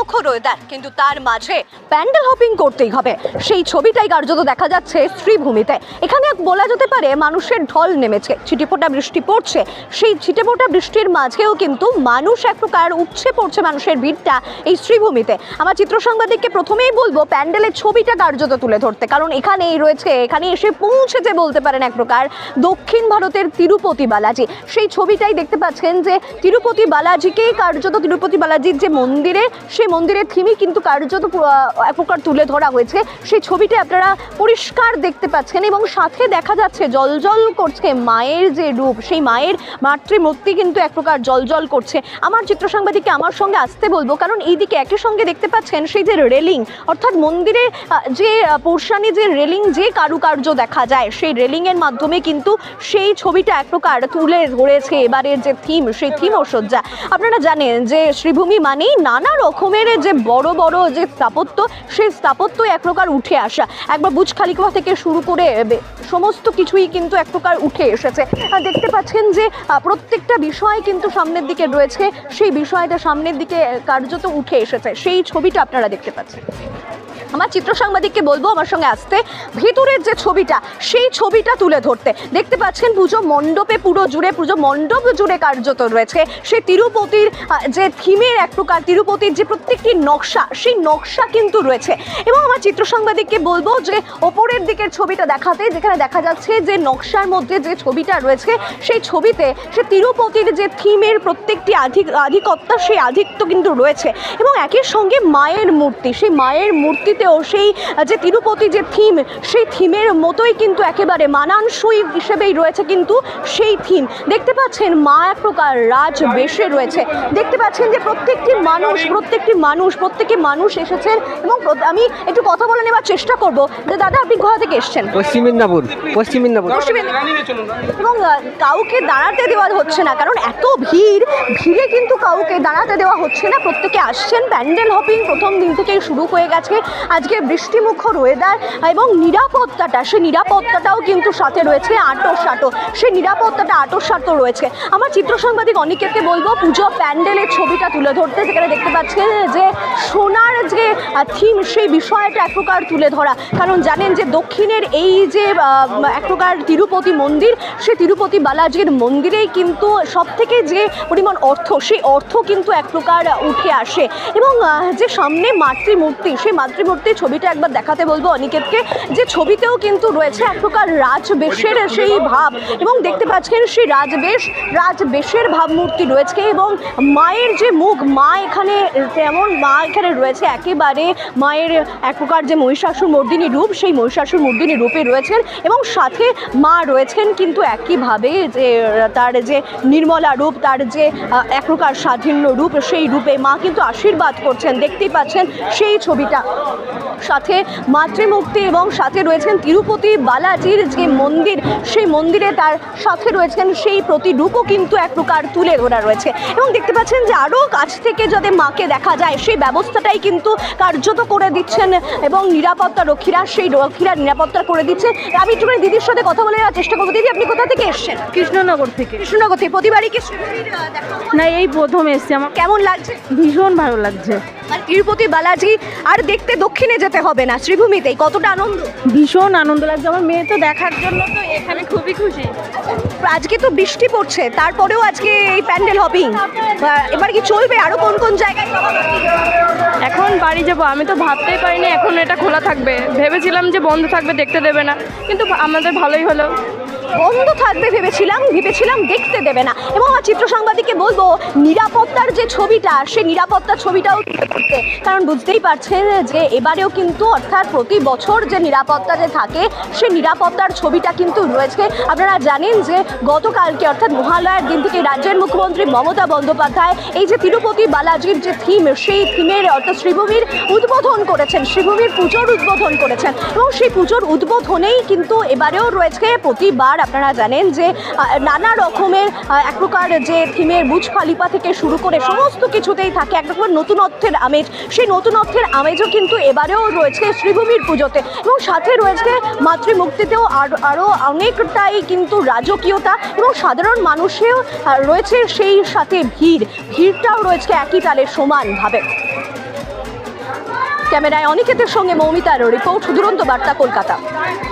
মুখ্য রোয়েদার, কিন্তু তার মাঝে প্যান্ডেল হপিং করতেই হবে। সেই ছবিটাই কার্যত দেখা যাচ্ছে শ্রীভূমিতে। এখানে বলা যেতে পারে মানুষের ঢল নেমেছে। ছিটেফোঁটা বৃষ্টি পড়ছে। সেই ছিটেফোঁটা বৃষ্টির মাঝেও কিন্তু মানুষ এক প্রকার উচ্ছে পড়ছে মানুষের ভিড়টা এই শ্রীভূমিতে। আমার চিত্র সাংবাদিককে প্রথমেই বলব, প্যান্ডেলের ছবিটা কার্যত তুলে ধরতে। কারণ এখানেই রয়েছে, এখানে এসে পৌঁছেছে বলতে পারেন এক প্রকার দক্ষিণ ভারতের তিরুপতি বালাজি। সেই ছবিটাই দেখতে পাচ্ছেন যে তিরুপতি বালাজিকেই কার্যত তিরুপতি বালাজির যে মন্দিরে সেই মন্দিরের থিমই কিন্তু কার্যত এক প্রকার তুলে ধরা হয়েছে। সেই ছবিটি আপনারা পরিষ্কার দেখতে পাচ্ছেন এবং সাথে দেখা যাচ্ছে জলজল করছে মায়ের যে রূপ, সেই মায়ের মাতৃমূর্তি কিন্তু এক প্রকার জলজল করছে। আমার চিত্র সাংবাদিককে আমার সঙ্গে আসতে বলব, কারণ এইদিকে একই সঙ্গে দেখতে পাচ্ছেন সেই যে রেলিং, অর্থাৎ মন্দিরে যে পোর্শানে যে রেলিং যে কারুকার্য দেখা যায়, সেই রেলিংয়ের মাধ্যমে কিন্তু সেই ছবিটা এক প্রকার তুলে ধরেছে। এবারের যে থিম, সেই থিম ও সজ্জা। আপনারা জানেন যে শ্রীভূমি মানেই নানা রকমের যে বড় বড় যে স্থাপত্য, সেই স্থাপত্যই এক প্রকার উঠে আসা। একবার বুজ খালিকা থেকে শুরু করে সমস্ত কিছুই কিন্তু এক প্রকার উঠে এসেছে। দেখতে পাচ্ছেন যে প্রত্যেকটা বিষয় কিন্তু সামনের দিকে রয়েছে। সেই বিষয়টা সামনের দিকে কার্যত উঠে এসেছে। সেই ছবিটা আপনারা দেখতে পাচ্ছেন। আমার চিত্র সাংবাদিককে বলব, আমার সঙ্গে আসতে। ভেতরের যে ছবিটা, সেই ছবিটা তুলে ধরতে। দেখতে পাচ্ছেন পুজো মণ্ডপে পুরো জুড়ে, পুজো মণ্ডপ জুড়ে কার্যত রয়েছে। সেই তিরুপতির যে থিমের এক প্রকার, তিরুপতির যে প্রত্যেকটি নকশা, সেই নকশা কিন্তু রয়েছে। এবং আমার চিত্র সাংবাদিককে বলব যে, ওপরের দিকের ছবিটা দেখাতে, যেখানে দেখা যাচ্ছে যে নকশার মধ্যে যে ছবিটা রয়েছে, সেই ছবিতে সে তিরুপতির যে থিমের প্রত্যেকটি আধিক আধিকত্তা সেই আধিক্য কিন্তু রয়েছে। এবং একই সঙ্গে মায়ের মূর্তি, সেই মায়ের মূর্তিতেও সেই যে তিরুপতি যে থিম সেই থিমের মতোই কিন্তু একেবারে মানানসই হিসেবেই রয়েছে কিন্তু সেই থিম। দেখতে পাচ্ছেন মা এক প্রকার রাজ বেশে রয়েছে। দেখতে পাচ্ছেন যে প্রত্যেকটি মানুষ প্রত্যেকটি মানুষ প্রত্যেকটি মানুষ এসেছেন এবং আমি একটু কথা বলে নেওয়ার চেষ্টা করব। যে দাদা আপনি কোথা থেকে এসছেন? পশ্চিম মেদিনীপুর পশ্চিম মেদিনীপুর। পশ্চিম এবং কাউকে দাঁড়াতে দেওয়া হচ্ছে না কারণ এত ভিড় ভিড়ে কিন্তু কাউকে দাঁড়াতে দেওয়া হচ্ছে না। প্রত্যেকে আসছেন প্যান্ডেল হপিং প্রথম দিন থেকেই শুরু হয়ে গেছে। আজকে বৃষ্টিমুখর ওয়েদার এবং নিরাপত্তাটা সেই নিরাপত্তাটাও কিন্তু সাথে রয়েছে আটো সাটো সেই নিরাপত্তাটা আটো সাটো রয়েছে। আমার চিত্র সাংবাদিক অনিকেতকে বলব, পুজো প্যান্ডেলের ছবিটা তুলে ধরতে। সেখানে দেখতে পাচ্ছেন যে সোনার যে থিম সেই বিষয়টা এক প্রকার তুলে ধরা। কারণ জানেন যে দক্ষিণের এই যে এক প্রকার তিরুপতি মন্দির সেই তিরুপতি বালাজির মন্দিরেই কিন্তু সব থেকে যে পরিমাণ অর্থ, সেই অর্থ কিন্তু এক প্রকার উঠে আসে। এবং যে সামনে মাতৃমূর্তি, সেই মাতৃমূর্তির ছবিটা একবার দেখাতে বলব অনিকেতকে। যে ছবিতেও কিন্তু রয়েছে এক প্রকার রাজবেশের সেই ভাব এবং দেখতে পাচ্ছেন সেই রাজবেশ রাজবেশের ভাবমূর্তি রয়েছে এবং মায়ের যে মুখ মা এখানে তেমন মা এখানে রয়েছে একেবারে মায়ের এক প্রকার যে মহিষাসুর মর্দিনী রূপ সেই মহিষাসুর মর্দিনী রূপে রয়েছেন এবং সাথে মা রয়েছেন কিন্তু একইভাবে যে তার যে নির্মলা রূপ তার যে এক প্রকার স্বাধীন রূপ সেই রূপে মা কিন্তু আশীর্বাদ করছেন। দেখতেই পাচ্ছেন সেই ছবিটা। Thank you. সাথে মাতৃমূর্তি এবং সাথে রয়েছেন তিরুপতি বালাজির যে মন্দির সেই মন্দিরে তার সাথে রয়েছেন সেই প্রতিরূপও কিন্তু এক প্রকার তুলে ধরা রয়েছে। এবং দেখতে পাচ্ছেন যে আরও কাছ থেকে যাতে মাকে দেখা যায় সেই ব্যবস্থাটাই কিন্তু কার্যত করে দিচ্ছেন এবং নিরাপত্তা রক্ষীরা সেই রক্ষীরা নিরাপত্তা করে দিচ্ছে আমি একটুখানি দিদির সাথে কথা বলে চেষ্টা করব। দিদি আপনি কোথা থেকে এসছেন? কৃষ্ণনগর থেকে। কৃষ্ণনগর থেকে। প্রতিবারই কি? না এই প্রথম এসছি। আমার কেমন লাগছে? ভীষণ ভালো লাগছে। আর তিরুপতি বালাজি আর দেখতে দক্ষিণে যেতে হবে না শ্রীভূমিতে কতটা আনন্দ? ভীষণ আনন্দ লাগছে। আমার মেয়ে তো দেখার জন্য তো এখানে খুবই খুশি। আজকে তো বৃষ্টি পড়ছে তারপরেও আজকে এই প্যান্ডেল হপিং এবার কি চলবে? আরও কোন কোন জায়গায় এখন বাড়ি যাব। আমি তো ভাবতেই পারিনি এখন এটা খোলা থাকবে। ভেবেছিলাম যে বন্ধ থাকবে দেখতে দেবে না। কিন্তু আমাদের ভালোই হলো। বন্ধ থাকবে ভেবেছিলাম ভেবেছিলাম দেখতে দেবে না। এবং আমার চিত্র সাংবাদিককে বলব, নিরাপত্তার যে ছবিটা, সে নিরাপত্তার ছবিটাও ধরতে। কারণ বুঝতেই পারছেন যে এবারেও কিন্তু, অর্থাৎ প্রতি বছর যে নিরাপত্তা যে থাকে, সে নিরাপত্তার ছবিটা কিন্তু রয়েছে। আপনারা জানেন যে গতকালকে, অর্থাৎ মহালয়ার দিন থেকে রাজ্যের মুখ্যমন্ত্রী মমতা বন্দ্যোপাধ্যায় এই যে তিরুপতি বালাজির যে থিম, সেই থিমের, অর্থাৎ শ্রীভূমির উদ্বোধন করেছেন, শ্রীভূমির পুজোর উদ্বোধন করেছেন। এবং সেই পুজোর উদ্বোধনেই কিন্তু এবারেও রয়েছে প্রতিবার আপনারা জানেন যে নানা রকমের এক প্রকার যে থিমের বুজ খালিপা থেকে শুরু করে সমস্ত কিছুতেই থাকে। এক রকমের নতুনত্বের আমেজ। সেই নতুনত্বের আমেজও কিন্তু এবারেও রয়েছে শ্রীভূমির পুজোতে। এবং সাথে রয়েছে মাতৃমুক্তিতেও আর, আরও অনেকটাই কিন্তু রাজকীয়তা এবং সাধারণ মানুষেও রয়েছে সেই সাথে ভিড়। ভিড়টাও রয়েছে একই তালে সমানভাবে। ক্যামেরায় অনিকেতের সঙ্গে মৌমিতার রিপোর্ট, দুরন্ত বার্তা, কলকাতা।